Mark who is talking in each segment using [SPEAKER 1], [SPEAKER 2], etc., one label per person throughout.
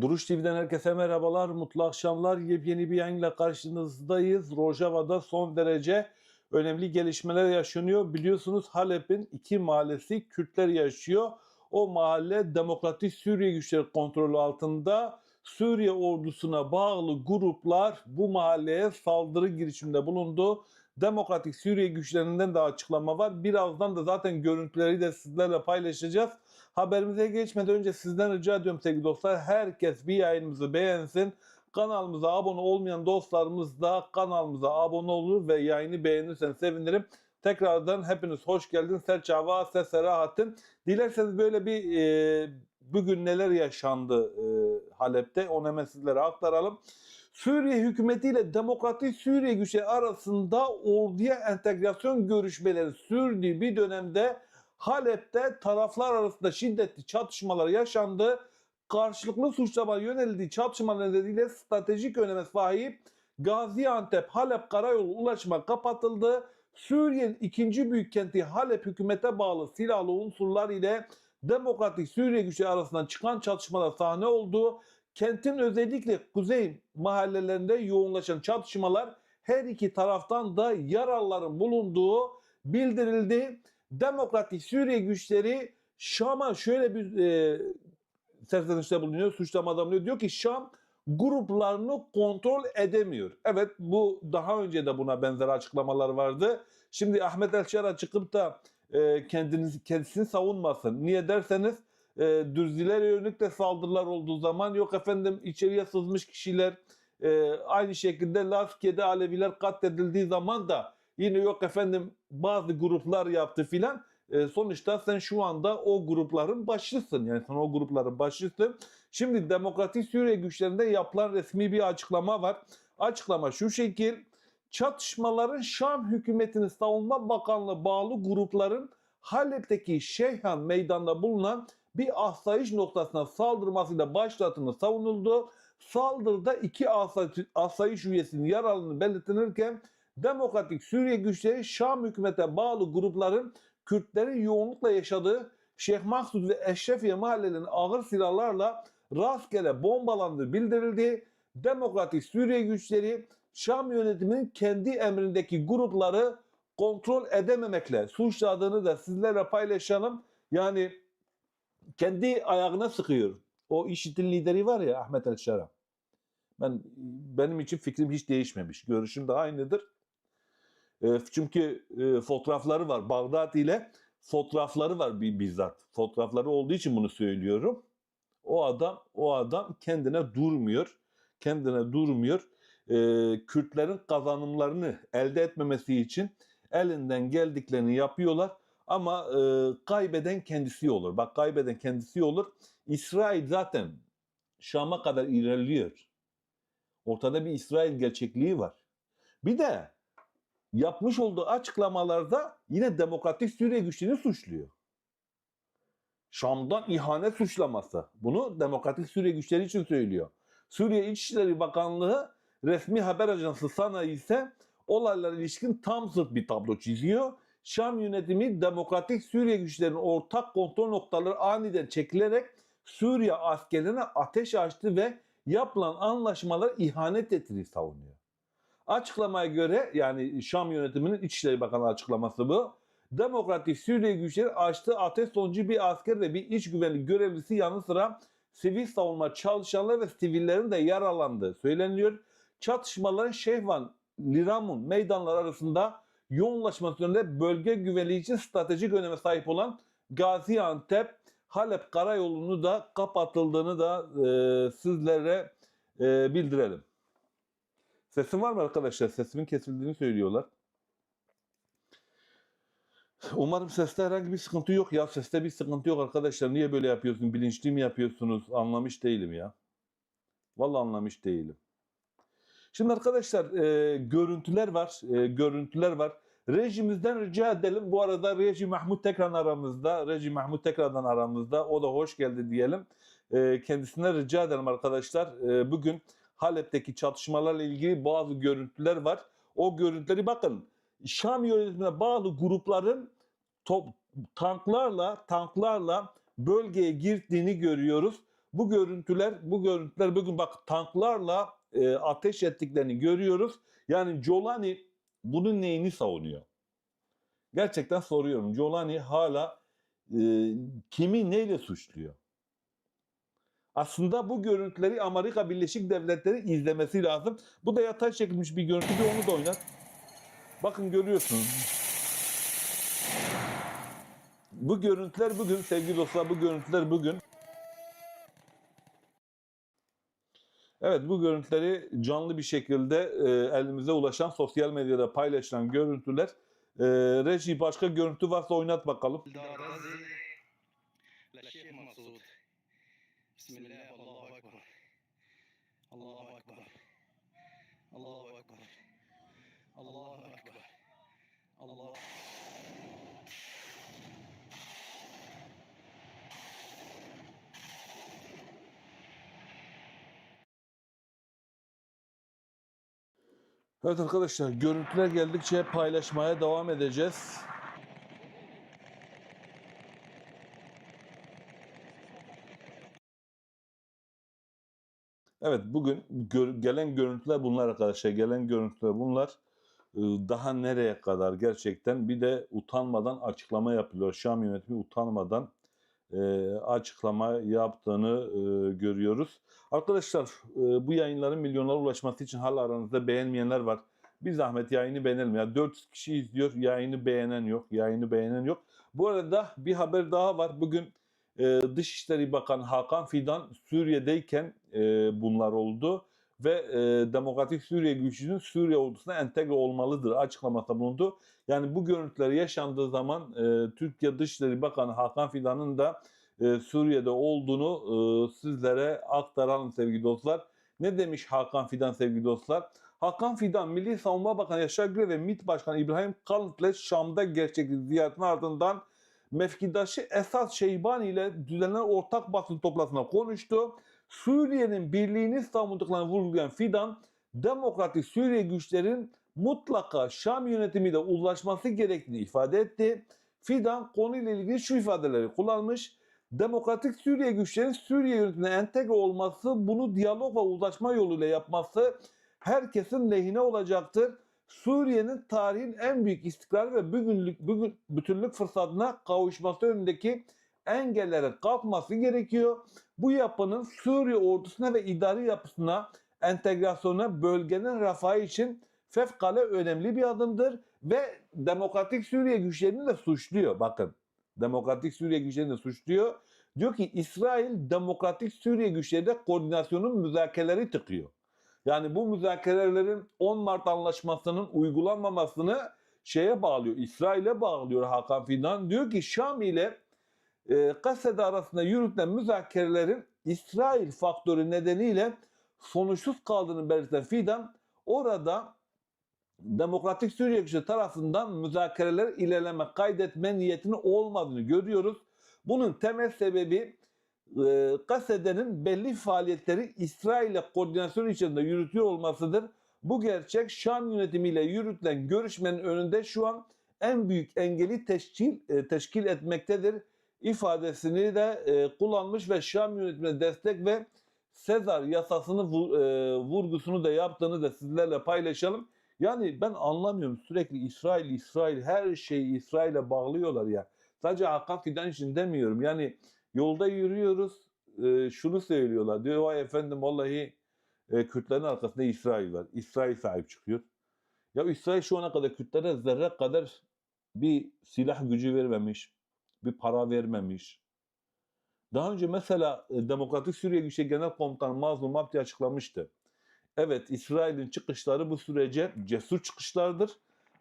[SPEAKER 1] Duruş TV'den herkese merhabalar, mutlu akşamlar. Yepyeni bir yayınla karşınızdayız. Rojava'da son derece önemli gelişmeler yaşanıyor. Biliyorsunuz Halep'in iki mahallesi Kürtler yaşıyor. O mahalle Demokratik Suriye güçleri kontrolü altında. Suriye ordusuna bağlı gruplar bu mahalleye saldırı girişiminde bulundu. Demokratik Suriye güçlerinden de açıklama var. Birazdan da zaten görüntüleri de sizlerle paylaşacağız. Haberimize geçmeden önce sizden rica ediyorum sevgili dostlar. Herkes bir yayınımızı beğensin. Kanalımıza abone olmayan dostlarımız da kanalımıza abone olur ve yayını beğenirseniz sevinirim. Tekrardan hepiniz hoş geldiniz. Serçava, Ses Rahat'ın. Dilerseniz böyle bir e, bugün neler yaşandı e, Halep'te onu hemen sizlere aktaralım. Suriye hükümeti ile Demokratik Suriye güçleri arasında orduya entegrasyon görüşmeleri sürdüğü bir dönemde Halep'te taraflar arasında şiddetli çatışmalar yaşandı. Karşılıklı suçlama yöneldiği çatışma nedeniyle stratejik öneme sahip Gaziantep Halep karayolu ulaşıma kapatıldı. Suriye'nin ikinci büyük kenti Halep hükümete bağlı silahlı unsurlar ile Demokratik Suriye güçleri arasında çıkan çatışmalar sahne oldu. Kentin özellikle kuzey mahallelerinde yoğunlaşan çatışmalar her iki taraftan da yaralıların bulunduğu bildirildi. Demokratik Suriye güçleri Şam'a şöyle bir e, serzenişte bulunuyor, suçlamada bulunuyor. Diyor ki Şam gruplarını kontrol edemiyor. Evet bu daha önce de buna benzer açıklamalar vardı. Şimdi Ahmet Elşara çıkıp da e, kendinizi, kendisini savunmasın. Niye derseniz e, Dürzilere yönelik de saldırılar olduğu zaman yok efendim içeriye sızmış kişiler e, aynı şekilde Laskiye'de Aleviler katledildiği zaman da yine yok efendim bazı gruplar yaptı filan. E, sonuçta sen şu anda o grupların başısın. Yani sen o grupların başısın. Şimdi Demokratik Suriye güçlerinde yapılan resmi bir açıklama var. Açıklama şu şekil. Çatışmaların Şam hükümetinin savunma bakanlığı bağlı grupların Halep'teki Şeyhan meydanında bulunan bir asayiş noktasına saldırmasıyla başlattığını savunuldu. Saldırıda iki asay- asayiş üyesinin yaralını belirtilirken Demokratik Suriye güçleri Şam hükümete bağlı grupların Kürtlerin yoğunlukla yaşadığı Şeyh Maksud ve Eşrefiye mahallelerinin ağır silahlarla rastgele bombalandığı bildirildi. Demokratik Suriye güçleri Şam yönetiminin kendi emrindeki grupları kontrol edememekle suçladığını da sizlerle paylaşalım. Yani kendi ayağına sıkıyor. O IŞİD'in lideri var ya Ahmet El Şara. Ben benim için fikrim hiç değişmemiş. Görüşüm de aynıdır. E, çünkü e, fotoğrafları var. Bağdat ile fotoğrafları var bir bizzat. Fotoğrafları olduğu için bunu söylüyorum. O adam o adam kendine durmuyor. Kendine durmuyor. E, Kürtlerin kazanımlarını elde etmemesi için elinden geldiklerini yapıyorlar. Ama e, kaybeden kendisi olur. Bak kaybeden kendisi olur. İsrail zaten Şam'a kadar ilerliyor. Ortada bir İsrail gerçekliği var. Bir de yapmış olduğu açıklamalarda yine Demokratik Suriye güçlerini suçluyor. Şam'dan ihanet suçlaması. Bunu Demokratik Suriye güçleri için söylüyor. Suriye İçişleri Bakanlığı resmi haber ajansı Sana ise olaylara ilişkin tam zıt bir tablo çiziyor. Şam yönetimi Demokratik Suriye güçlerinin ortak kontrol noktaları aniden çekilerek Suriye askerlerine ateş açtı ve yapılan anlaşmalar ihanet ettiğini savunuyor. Açıklamaya göre yani Şam yönetiminin İçişleri Bakanı açıklaması bu. Demokratik Suriye güçleri açtığı ateş sonucu bir asker ve bir iç güvenlik görevlisi yanı sıra sivil savunma çalışanları ve sivillerin de yaralandığı söyleniyor. Çatışmaların Şehvan, Liramun meydanları arasında yoğunlaşması yönünde bölge güvenliği için stratejik öneme sahip olan Gaziantep, Halep karayolunu da kapatıldığını da e, sizlere e, bildirelim. Sesim var mı arkadaşlar? Sesimin kesildiğini söylüyorlar. Umarım seste herhangi bir sıkıntı yok ya. Seste bir sıkıntı yok arkadaşlar. Niye böyle yapıyorsun? Bilinçli mi yapıyorsunuz? Anlamış değilim ya. Vallahi anlamış değilim. Şimdi arkadaşlar e, görüntüler var. E, görüntüler var. Rejimizden rica edelim. Bu arada Reji Mahmut tekrar aramızda. Reji Mahmut tekrardan aramızda. O da hoş geldi diyelim. E, kendisine rica edelim arkadaşlar. E, bugün Halep'teki çatışmalarla ilgili bazı görüntüler var. O görüntüleri bakın. Şam yönetimine bağlı grupların top, tanklarla tanklarla bölgeye girdiğini görüyoruz. Bu görüntüler, bu görüntüler bugün bak tanklarla e, ateş ettiklerini görüyoruz. Yani Jolani bunun neyini savunuyor? Gerçekten soruyorum. Jolani hala e, kimi neyle suçluyor? Aslında bu görüntüleri Amerika Birleşik Devletleri izlemesi lazım. Bu da yatay çekilmiş bir görüntü. Bir onu da oynat. Bakın görüyorsunuz. Bu görüntüler bugün sevgili dostlar bu görüntüler bugün. Evet bu görüntüleri canlı bir şekilde e, elimize ulaşan sosyal medyada paylaşılan görüntüler. E, reji başka görüntü varsa oynat bakalım.
[SPEAKER 2] Allahu Ekber. Allah.
[SPEAKER 1] Evet arkadaşlar görüntüler geldikçe paylaşmaya devam edeceğiz. Evet bugün gelen görüntüler bunlar arkadaşlar. Gelen görüntüler bunlar. Ee, Daha nereye kadar gerçekten bir de utanmadan açıklama yapılıyor. Şam yönetimi utanmadan e, açıklama yaptığını e, görüyoruz. Arkadaşlar e, bu yayınların milyonlara ulaşması için hala aranızda beğenmeyenler var. Bir zahmet yayını beğenelim. Ya 400 kişi izliyor. Yayını beğenen yok. Yayını beğenen yok. Bu arada bir haber daha var. Bugün Dışişleri Bakanı Hakan Fidan Suriye'deyken e, bunlar oldu ve e, Demokratik Suriye gücünün Suriye ordusuna entegre olmalıdır açıklaması bulundu. Yani bu görüntüler yaşandığı zaman e, Türkiye Dışişleri Bakanı Hakan Fidan'ın da e, Suriye'de olduğunu e, sizlere aktaralım sevgili dostlar. Ne demiş Hakan Fidan sevgili dostlar? Hakan Fidan, Milli Savunma Bakanı Yaşar Güler ve MİT Başkanı İbrahim Kalıntı'yla Şam'da gerçekleştirdiği ziyaretin ardından mevkidaşı Esad Şeybani ile düzenlenen ortak basın toplantısında konuştu. Suriye'nin birliğini savunduklarını vurgulayan Fidan, Demokratik Suriye güçlerin mutlaka Şam yönetimiyle uzlaşması gerektiğini ifade etti. Fidan konuyla ilgili şu ifadeleri kullanmış. Demokratik Suriye güçlerinin Suriye yönetimine entegre olması, bunu diyalog ve uzlaşma yoluyla yapması herkesin lehine olacaktır. Suriye'nin tarihin en büyük istikrar ve bugünlük, bugün bütünlük fırsatına kavuşması önündeki engellere kalkması gerekiyor. Bu yapının Suriye ordusuna ve idari yapısına entegrasyona bölgenin refahı için fevkale önemli bir adımdır ve Demokratik Suriye güçlerini de suçluyor. Bakın Demokratik Suriye güçlerini de suçluyor. Diyor ki İsrail Demokratik Suriye güçleriyle koordinasyonun müzakereleri tıkıyor. Yani bu müzakerelerin 10 Mart anlaşmasının uygulanmamasını şeye bağlıyor. İsrail'e bağlıyor Hakan Fidan. Diyor ki Şam ile e, Gazze'de arasında yürütülen müzakerelerin İsrail faktörü nedeniyle sonuçsuz kaldığını belirten Fidan orada Demokratik Suriye güçleri tarafından müzakereler ilerleme kaydetme niyetinin olmadığını görüyoruz. Bunun temel sebebi e, Gazze'nin belli faaliyetleri İsrail ile koordinasyon içerisinde yürütüyor olmasıdır. Bu gerçek Şam yönetimiyle yürütülen görüşmenin önünde şu an en büyük engeli teşkil, e, teşkil etmektedir ifadesini de e, kullanmış ve Şam yönetimine destek ve Sezar yasasını e, vurgusunu da yaptığını da sizlerle paylaşalım. Yani ben anlamıyorum sürekli İsrail, İsrail her şeyi İsrail'e bağlıyorlar ya. Sadece Hakan Fidan için demiyorum. Yani yolda yürüyoruz e, şunu söylüyorlar. Diyor vay efendim vallahi e, Kürtlerin arkasında İsrail var. İsrail sahip çıkıyor. Ya İsrail şu ana kadar Kürtlere zerre kadar bir silah gücü vermemiş. Bir para vermemiş. Daha önce mesela Demokratik Suriye Güçleri Genel Komutanı Mazlum Abdi açıklamıştı. Evet İsrail'in çıkışları bu sürece cesur çıkışlardır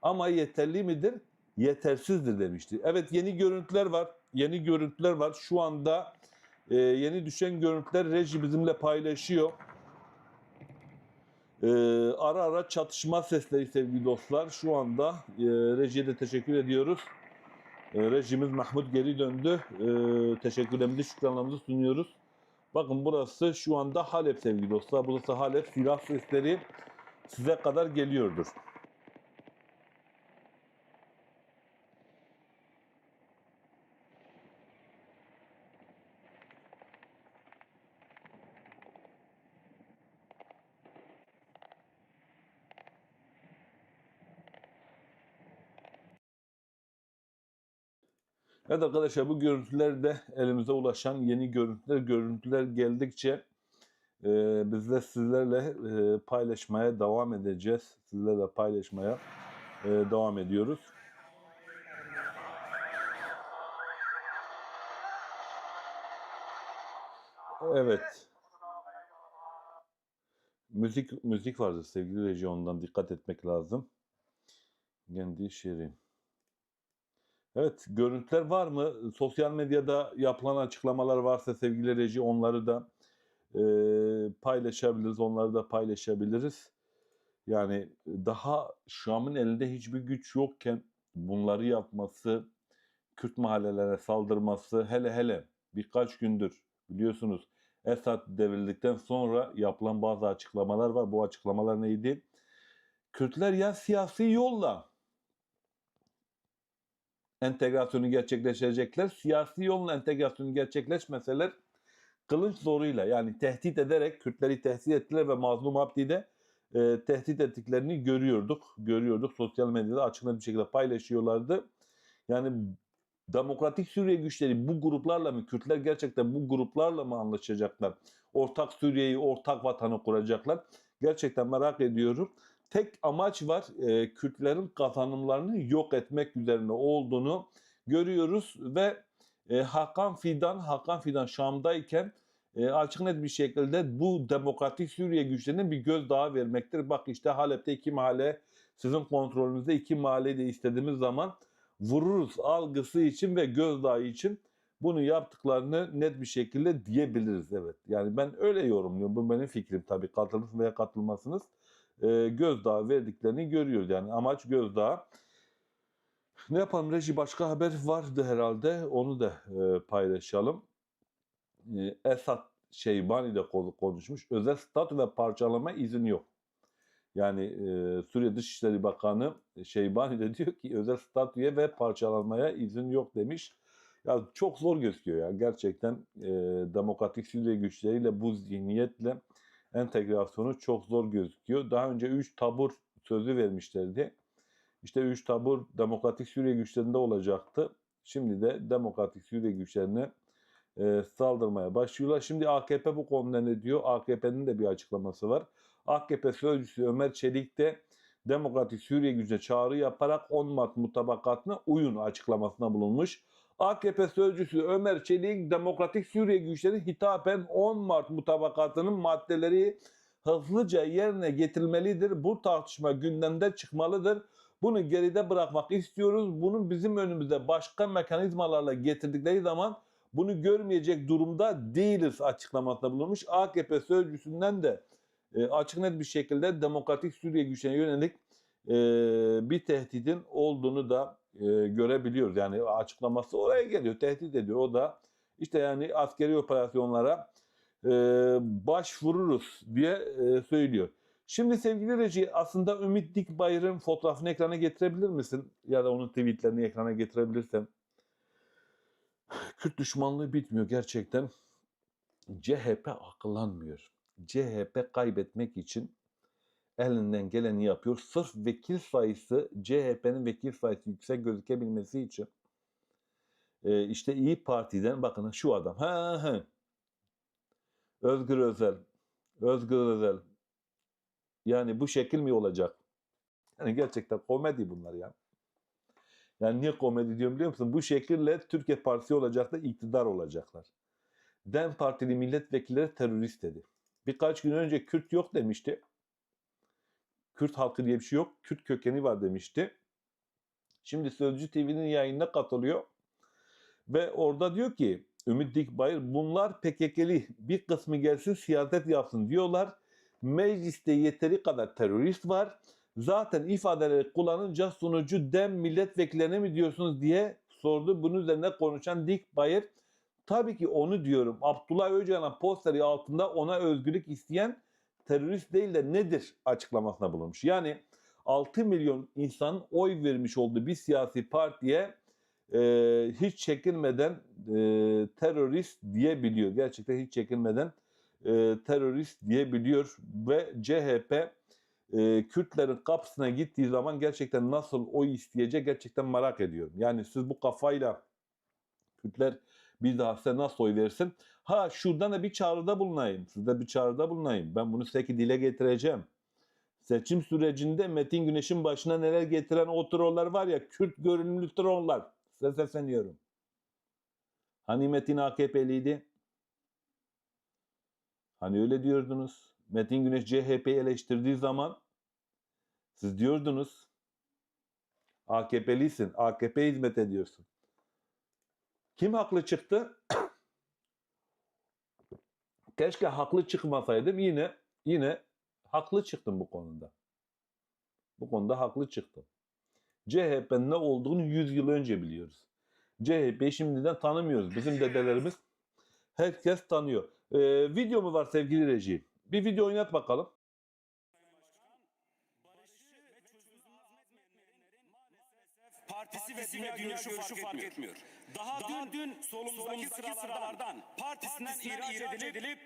[SPEAKER 1] ama yeterli midir? Yetersizdir demişti. Evet yeni görüntüler var. Yeni görüntüler var. Şu anda e, yeni düşen görüntüler reji bizimle paylaşıyor. E, ara ara çatışma sesleri sevgili dostlar. Şu anda e, rejiye de teşekkür ediyoruz. E, rejimiz Mahmut geri döndü. E, teşekkürlerimizi, şükranlarımızı sunuyoruz. Bakın burası şu anda Halep sevgili dostlar. Burası Halep. Silah sesleri size kadar geliyordur. Evet arkadaşlar bu görüntüler de elimize ulaşan yeni görüntüler, görüntüler geldikçe e, biz de sizlerle e, paylaşmaya devam edeceğiz. Sizlerle paylaşmaya e, devam ediyoruz. Evet. Müzik müzik vardı sevgili reji ondan dikkat etmek lazım. Kendi şirin. Evet, görüntüler var mı? Sosyal medyada yapılan açıklamalar varsa sevgili reji onları da e, paylaşabiliriz, onları da paylaşabiliriz. Yani daha Şam'ın elinde hiçbir güç yokken bunları yapması, Kürt mahallelerine saldırması hele hele birkaç gündür biliyorsunuz Esad devrildikten sonra yapılan bazı açıklamalar var. Bu açıklamalar neydi? Kürtler ya siyasi yolla entegrasyonu gerçekleştirecekler. Siyasi yolla entegrasyonu gerçekleşmeseler kılınç zoruyla yani tehdit ederek Kürtleri tehdit ettiler ve Mazlum Abdi'de e, tehdit ettiklerini görüyorduk. Görüyorduk. Sosyal medyada açık net bir şekilde paylaşıyorlardı. Yani Demokratik Suriye güçleri bu gruplarla mı, Kürtler gerçekten bu gruplarla mı anlaşacaklar? Ortak Suriye'yi, ortak vatanı kuracaklar. Gerçekten merak ediyorum. Tek amaç var, e, Kürtlerin kazanımlarını yok etmek üzerine olduğunu görüyoruz ve e, Hakan Fidan, Hakan Fidan Şam'dayken e, açık net bir şekilde bu Demokratik Suriye güçlerine bir gözdağı vermektir. Bak işte Halep'te iki mahalle, sizin kontrolünüzde iki mahalleyi de istediğimiz zaman vururuz algısı için ve gözdağı için bunu yaptıklarını net bir şekilde diyebiliriz. Evet. Yani ben öyle yorumluyorum. Bu benim fikrim tabii. Katılırsınız veya katılmazsınız. Ee, gözdağı verdiklerini görüyoruz. Yani amaç gözdağı. Ne yapalım Reji? Başka haber vardı herhalde. Onu da e, paylaşalım. E, Esad Şeybani de konuşmuş. Özel statü ve parçalama izin yok. Yani e, Suriye Dışişleri Bakanı Şeybani de diyor ki özel statüye ve parçalanmaya izin yok demiş. Ya çok zor gözüküyor ya gerçekten e, demokratik Suriye güçleriyle bu zihniyetle entegrasyonu çok zor gözüküyor. Daha önce 3 tabur sözü vermişlerdi. İşte 3 tabur demokratik Suriye güçlerinde olacaktı. Şimdi de demokratik Suriye güçlerine e, saldırmaya başlıyorlar. Şimdi AKP bu konuda ne diyor? AKP'nin de bir açıklaması var. AKP sözcüsü Ömer Çelik de Demokratik Suriye gücüne çağrı yaparak 10 Mart mutabakatına uyun açıklamasına bulunmuş. AKP sözcüsü Ömer Çelik Demokratik Suriye güçleri hitaben 10 Mart mutabakatının maddeleri hızlıca yerine getirilmelidir. Bu tartışma gündemde çıkmalıdır. Bunu geride bırakmak istiyoruz. Bunun bizim önümüzde başka mekanizmalarla getirdikleri zaman bunu görmeyecek durumda değiliz açıklamasında bulunmuş. AKP sözcüsünden de e, açık net bir şekilde Demokratik Suriye güçlerine yönelik e, bir tehditin olduğunu da e, görebiliyoruz. Yani açıklaması oraya geliyor, tehdit ediyor. O da işte yani askeri operasyonlara e, başvururuz diye e, söylüyor. Şimdi sevgili Reji aslında Ümit Dikbayır'ın fotoğrafını ekrana getirebilir misin? Ya da onun tweetlerini ekrana getirebilirsen. Kürt düşmanlığı bitmiyor gerçekten. CHP akıllanmıyor. CHP kaybetmek için elinden geleni yapıyor. Sırf vekil sayısı, CHP'nin vekil sayısı yüksek gözükebilmesi için e, işte İyi Parti'den bakın şu adam. Ha, ha. Özgür Özel. Özgür Özel. Yani bu şekil mi olacak? Yani gerçekten komedi bunlar ya. Yani niye komedi diyorum biliyor musun? Bu şekilde Türkiye Partisi olacak da iktidar olacaklar. DEM Partili milletvekilleri terörist dedi. Birkaç gün önce Kürt yok demişti. Kürt halkı diye bir şey yok. Kürt kökeni var demişti. Şimdi Sözcü TV'nin yayınına katılıyor. Ve orada diyor ki Ümit Dikbayır bunlar PKK'li bir kısmı gelsin siyaset yapsın diyorlar. Mecliste yeteri kadar terörist var. Zaten ifadeleri kullanınca sonucu dem milletvekillerine mi diyorsunuz diye sordu. Bunun üzerine konuşan Dikbayır tabii ki onu diyorum. Abdullah Öcalan'ın posteri altında ona özgürlük isteyen terörist değil de nedir açıklamasına bulunmuş. Yani 6 milyon insan oy vermiş olduğu bir siyasi partiye e, hiç çekinmeden e, terörist diyebiliyor. Gerçekten hiç çekinmeden e, terörist diyebiliyor ve CHP e, Kürtlerin kapısına gittiği zaman gerçekten nasıl oy isteyecek gerçekten merak ediyorum. Yani siz bu kafayla Kürtler bir daha size nasıl oy versin? Ha şuradan da bir çağrıda bulunayım. Size bir çağrıda bulunayım. Ben bunu size dile getireceğim. Seçim sürecinde Metin Güneş'in başına neler getiren o trollar var ya Kürt görünümlü trollar. Size sesleniyorum. Hani Metin AKP'liydi? Hani öyle diyordunuz. Metin Güneş CHP'yi eleştirdiği zaman siz diyordunuz AKP'lisin, AKP hizmet ediyorsun. Kim haklı çıktı? Keşke haklı çıkmasaydım yine yine haklı çıktım bu konuda. Bu konuda haklı çıktım. CHP'nin ne olduğunu 100 yıl önce biliyoruz. CHP'yi şimdiden tanımıyoruz. Bizim dedelerimiz herkes tanıyor. Ee, video mu var sevgili reji? Bir video oynat bakalım.
[SPEAKER 3] partisi ve dünya görüşü fark etmiyor. Daha, dün, dün solumuzdaki sıralardan partisinden ihraç edilip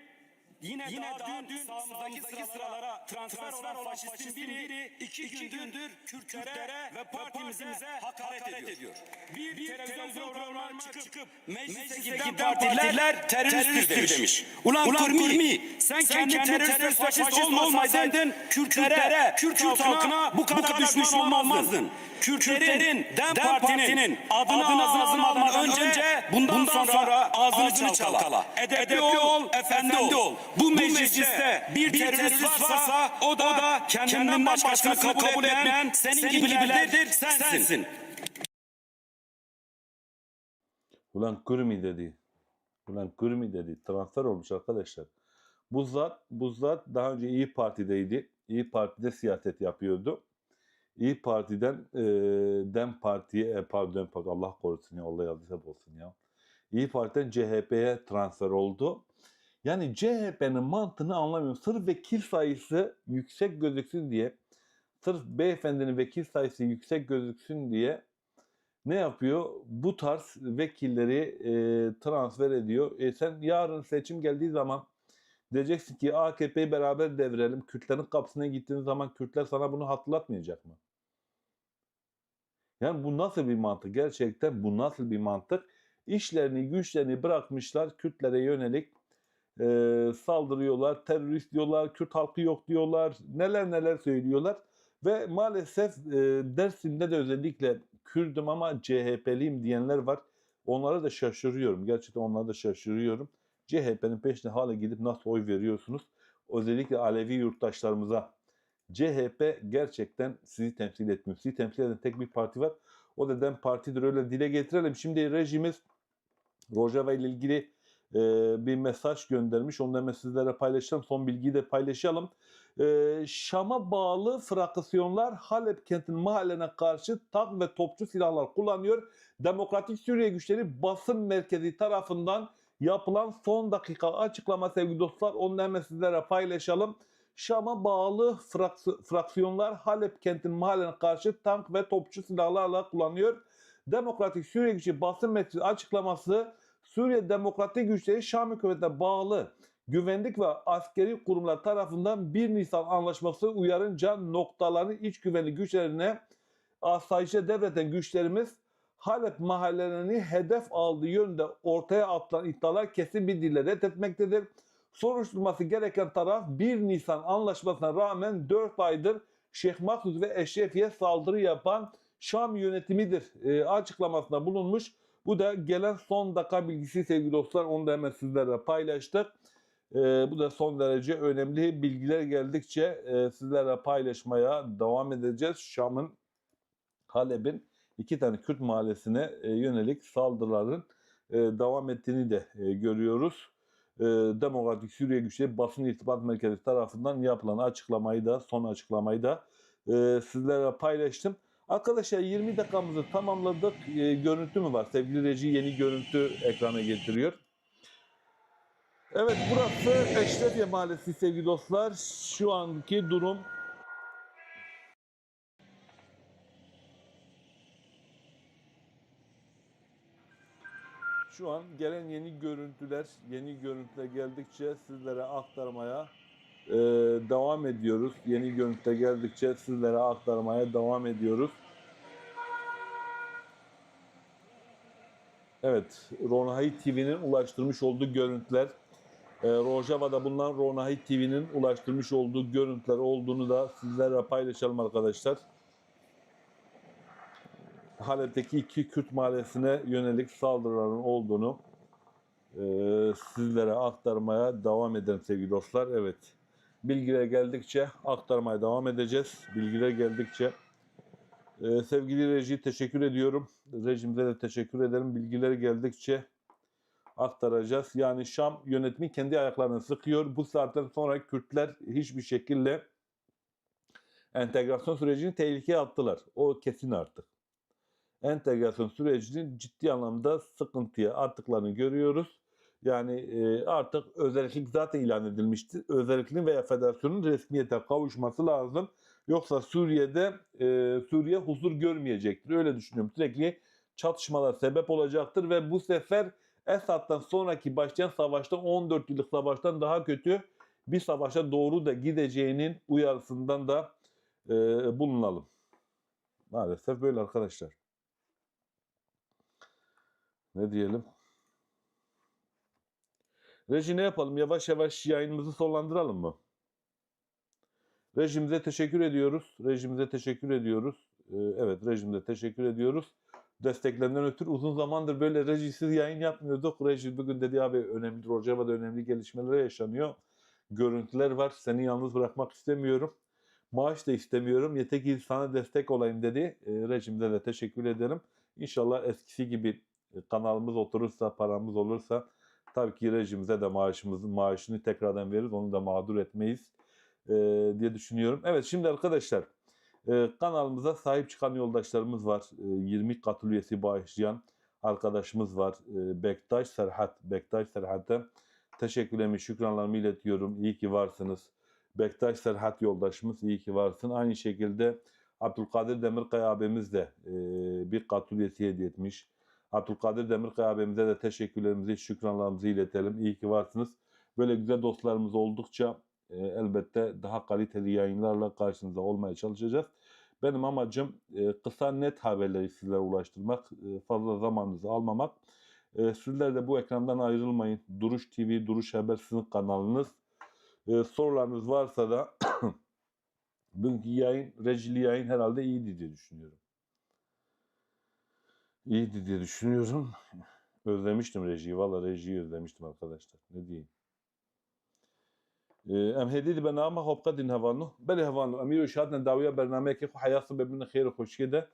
[SPEAKER 3] Yine, yine daha dün sağımızdaki sıralara transfer olan faşistin biri iki, gündür Kürtlere ve partimize hakaret ediyor. Bir, televizyon programına çıkıp meclisteki partiler teröristtir demiş. Ulan, Kurmi sen, kendi terörist ve faşist olmasaydın Kürtlere, Kürt halkına bu kadar düşman olmazdın. Kürtlerin, Dem Parti'nin adını ağzına önce bundan sonra ağzını çalkala. Edepli ol, efendi ol. Bu mecliste bir terörist varsa o da kendinden başkasını kabul etmeyen senin gibilerdir sensin.
[SPEAKER 1] Ulan Kurmi dedi. Ulan Kurmi dedi. Transfer olmuş arkadaşlar. Bu zat, bu zat daha önce İyi Parti'deydi. İyi Parti'de siyaset yapıyordu. İyi Parti'den e, Dem Parti'ye, e, pardon Dem Parti, Allah korusun ya, Allah yazdıysa olsun ya. İyi Parti'den CHP'ye transfer oldu. Yani CHP'nin mantığını anlamıyorum. Sırf vekil sayısı yüksek gözüksün diye, sırf beyefendinin vekil sayısı yüksek gözüksün diye ne yapıyor? Bu tarz vekilleri e, transfer ediyor. E sen yarın seçim geldiği zaman diyeceksin ki AKP'yi beraber devirelim. Kürtlerin kapısına gittiğin zaman Kürtler sana bunu hatırlatmayacak mı? Yani bu nasıl bir mantık? Gerçekten bu nasıl bir mantık? İşlerini, güçlerini bırakmışlar Kürtlere yönelik e, saldırıyorlar, terörist diyorlar, Kürt halkı yok diyorlar, neler neler söylüyorlar. Ve maalesef e, Dersim'de de özellikle Kürdüm ama CHP'liyim diyenler var. Onlara da şaşırıyorum. Gerçekten onlara da şaşırıyorum. CHP'nin peşine hala gidip nasıl oy veriyorsunuz? Özellikle Alevi yurttaşlarımıza. CHP gerçekten sizi temsil etmiyor. Sizi temsil eden tek bir parti var. O da DEM Parti'dir. Öyle dile getirelim. Şimdi rejimiz Rojava ile ilgili e, bir mesaj göndermiş. Onu hemen sizlere paylaşalım. Son bilgiyi de paylaşalım. E, Şam'a bağlı fraksiyonlar Halep kentinin mahallelerine karşı tank ve topçu silahlar kullanıyor. Demokratik Suriye güçleri basın merkezi tarafından yapılan son dakika açıklama sevgili dostlar. Onu hemen sizlere paylaşalım. Şam'a bağlı fraks- fraksiyonlar Halep kentinin mahallelerine karşı tank ve topçu silahlarla kullanıyor. Demokratik Suriye güçleri basın merkezi açıklaması Suriye Demokratik Güçleri Şam hükümetine bağlı güvenlik ve askeri kurumlar tarafından 1 Nisan anlaşması uyarınca noktalarını iç güvenlik güçlerine asayişe devreden güçlerimiz Halep mahallelerini hedef aldığı yönde ortaya atılan iddialar kesin bir dille reddetmektedir. Soruşturması gereken taraf 1 Nisan anlaşmasına rağmen 4 aydır Şeyh Maksud ve Eşrefiye saldırı yapan Şam yönetimidir e, açıklamasında bulunmuş. Bu da gelen son dakika bilgisi sevgili dostlar. Onu da hemen sizlerle paylaştık. E, bu da son derece önemli bilgiler geldikçe e, sizlerle paylaşmaya devam edeceğiz. Şam'ın, Halep'in iki tane Kürt mahallesine e, yönelik saldırıların e, devam ettiğini de e, görüyoruz. E, Demokratik Suriye Güçleri Basın İrtibat Merkezi tarafından yapılan açıklamayı da son açıklamayı da e, sizlere paylaştım. Arkadaşlar 20 dakikamızı tamamladık. E, görüntü mü var? Sevgili reji yeni görüntü ekrana getiriyor. Evet burası Eşrefiye Mahallesi sevgili dostlar. Şu anki durum Şu an gelen yeni görüntüler, yeni görüntüler geldikçe sizlere aktarmaya e, devam ediyoruz. Yeni görüntüler geldikçe sizlere aktarmaya devam ediyoruz. Evet, Ronahi TV'nin ulaştırmış olduğu görüntüler. E, Rojava'da bulunan Ronahi TV'nin ulaştırmış olduğu görüntüler olduğunu da sizlerle paylaşalım arkadaşlar. Halep'teki iki Kürt mahallesine yönelik saldırıların olduğunu e, sizlere aktarmaya devam edelim sevgili dostlar. Evet, bilgiler geldikçe aktarmaya devam edeceğiz. Bilgiler geldikçe ee, sevgili reji teşekkür ediyorum. Rejimize de teşekkür ederim. Bilgileri geldikçe aktaracağız. Yani Şam yönetimi kendi ayaklarını sıkıyor. Bu saatten sonra Kürtler hiçbir şekilde entegrasyon sürecini tehlikeye attılar. O kesin artık. Entegrasyon sürecinin ciddi anlamda sıkıntıya attıklarını görüyoruz. Yani artık özellik zaten ilan edilmişti. Özelliklerin veya federasyonun resmiyete kavuşması lazım. Yoksa Suriye'de Suriye huzur görmeyecektir. Öyle düşünüyorum. Sürekli çatışmalar sebep olacaktır ve bu sefer Esad'dan sonraki başlayan savaşta 14 yıllık savaştan daha kötü bir savaşa doğru da gideceğinin uyarısından da e, bulunalım. Maalesef böyle arkadaşlar. Ne diyelim? Reji ne yapalım? Yavaş yavaş yayınımızı sonlandıralım mı? Rejimize teşekkür ediyoruz. Rejimize teşekkür ediyoruz. Ee, evet rejimize teşekkür ediyoruz. Desteklerinden ötürü uzun zamandır böyle rejisiz yayın yapmıyorduk. Reji bugün dedi abi önemli Rojava'da önemli gelişmeler yaşanıyor. Görüntüler var. Seni yalnız bırakmak istemiyorum. Maaş da istemiyorum. Yeter ki sana destek olayım dedi. Ee, rejimize de teşekkür ederim. İnşallah eskisi gibi e, kanalımız oturursa, paramız olursa tabii ki rejimize de maaşımızın maaşını tekrardan veririz. Onu da mağdur etmeyiz e, diye düşünüyorum. Evet şimdi arkadaşlar e, kanalımıza sahip çıkan yoldaşlarımız var. E, 20 katıl üyesi bağışlayan arkadaşımız var. E, Bektaş Serhat. Bektaş Serhat'a teşekkürlerimi, şükranlarımı iletiyorum. İyi ki varsınız. Bektaş Serhat yoldaşımız iyi ki varsın. Aynı şekilde Abdülkadir Demirkaya abimiz de e, bir katıl üyesi hediye etmiş. Abdülkadir Demirkaya abimize de teşekkürlerimizi, şükranlarımızı iletelim. İyi ki varsınız. Böyle güzel dostlarımız oldukça e, elbette daha kaliteli yayınlarla karşınızda olmaya çalışacağız. Benim amacım e, kısa net haberleri sizlere ulaştırmak, e, fazla zamanınızı almamak. E, sizler de bu ekrandan ayrılmayın. Duruş TV, Duruş Haber sizin kanalınız. E, sorularınız varsa da bugünkü yayın, rejili yayın herhalde iyiydi diye düşünüyorum İyiydi diye düşünüyorum. Özlemiştim rejiyi. Valla rejiyi özlemiştim arkadaşlar. Ne diyeyim. ام هديدي بنامه وبقدر هفانو بل هفانو امير شهادنا داويه برنامج كيف حياه بابن خير وخش كده